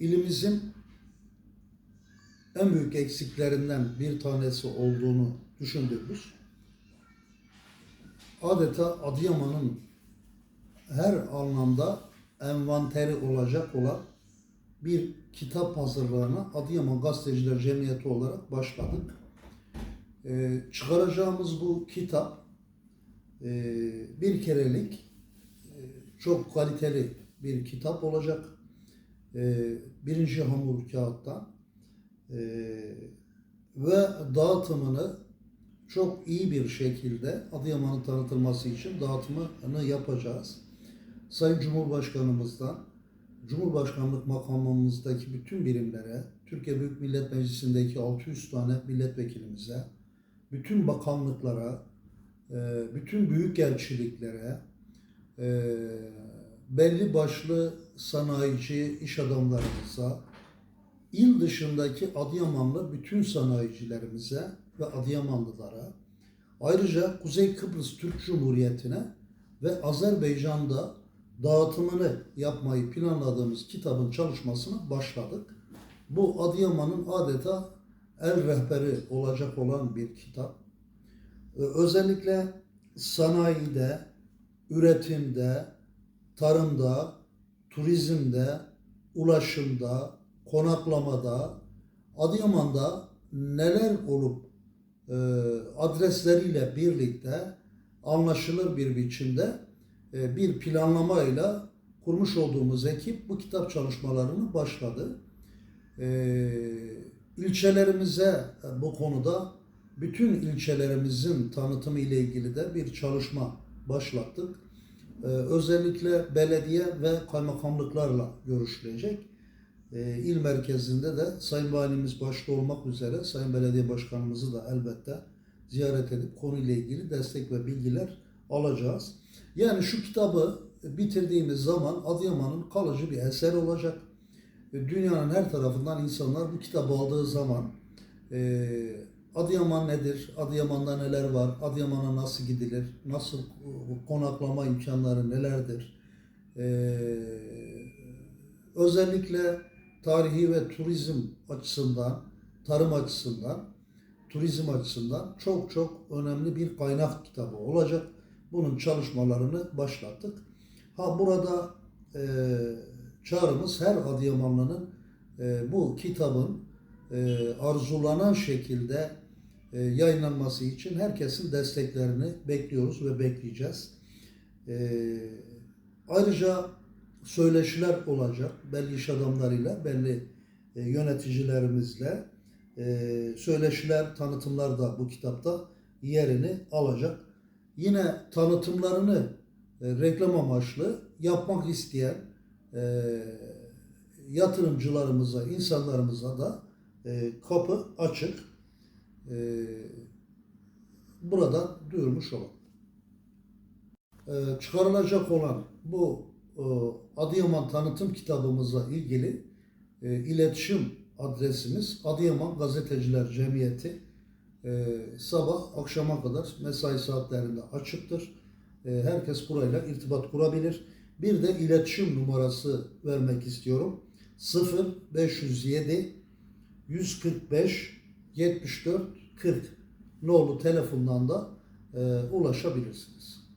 ilimizin en büyük eksiklerinden bir tanesi olduğunu düşündüğümüz adeta Adıyaman'ın her anlamda envanteri olacak olan bir kitap hazırlığına Adıyaman Gazeteciler Cemiyeti olarak başladık. Ee, çıkaracağımız bu kitap e, bir kerelik e, çok kaliteli bir kitap olacak. E, birinci hamur kağıttan e, ve dağıtımını çok iyi bir şekilde Adıyaman'ın tanıtılması için dağıtımını yapacağız. Sayın Cumhurbaşkanımızdan, Cumhurbaşkanlık makamımızdaki bütün birimlere, Türkiye Büyük Millet Meclisi'ndeki 600 tane milletvekilimize, bütün bakanlıklara, e, bütün büyükelçiliklere, e, belli başlı sanayici iş adamlarımıza, il dışındaki Adıyamanlı bütün sanayicilerimize ve Adıyamanlılara, ayrıca Kuzey Kıbrıs Türk Cumhuriyeti'ne ve Azerbaycan'da dağıtımını yapmayı planladığımız kitabın çalışmasına başladık. Bu Adıyaman'ın adeta el rehberi olacak olan bir kitap. Ee, Özellikle sanayide, üretimde, tarımda, turizmde, ulaşımda, konaklamada, Adıyaman'da neler olup e, adresleriyle birlikte anlaşılır bir biçimde e, bir planlamayla kurmuş olduğumuz ekip bu kitap çalışmalarını başladı. E, ilçelerimize bu konuda bütün ilçelerimizin tanıtımı ile ilgili de bir çalışma başlattık. E, özellikle belediye ve kaymakamlıklarla görüşülecek. E, il merkezinde de Sayın Valimiz başta olmak üzere Sayın Belediye Başkanımızı da elbette ziyaret edip konuyla ilgili destek ve bilgiler alacağız. Yani şu kitabı bitirdiğimiz zaman Adıyaman'ın kalıcı bir eser olacak. E, Dünyanın her tarafından insanlar bu kitabı aldığı zaman e, Adıyaman nedir, Adıyaman'da neler var, Adıyaman'a nasıl gidilir, nasıl konaklama imkanları nelerdir, e, özellikle tarihi ve turizm açısından, tarım açısından, turizm açısından çok çok önemli bir kaynak kitabı olacak. Bunun çalışmalarını başlattık. Ha burada e, çağrımız her Adıyamanlı'nın e, bu kitabın e, arzulanan şekilde e, yayınlanması için herkesin desteklerini bekliyoruz ve bekleyeceğiz. E, ayrıca söyleşiler olacak belli iş adamlarıyla, belli e, yöneticilerimizle e, söyleşiler, tanıtımlar da bu kitapta yerini alacak. Yine tanıtımlarını e, reklam amaçlı yapmak isteyen e, yatırımcılarımıza, insanlarımıza da e, kapı açık. E, buradan duyurmuş olalım. E, çıkarılacak olan bu e, Adıyaman tanıtım kitabımızla ilgili e, iletişim adresimiz Adıyaman Gazeteciler Cemiyeti. E, sabah akşama kadar mesai saatlerinde açıktır. E, herkes burayla irtibat kurabilir. Bir de iletişim numarası vermek istiyorum. 0 507 145 74 40 nolu telefondan da e, ulaşabilirsiniz.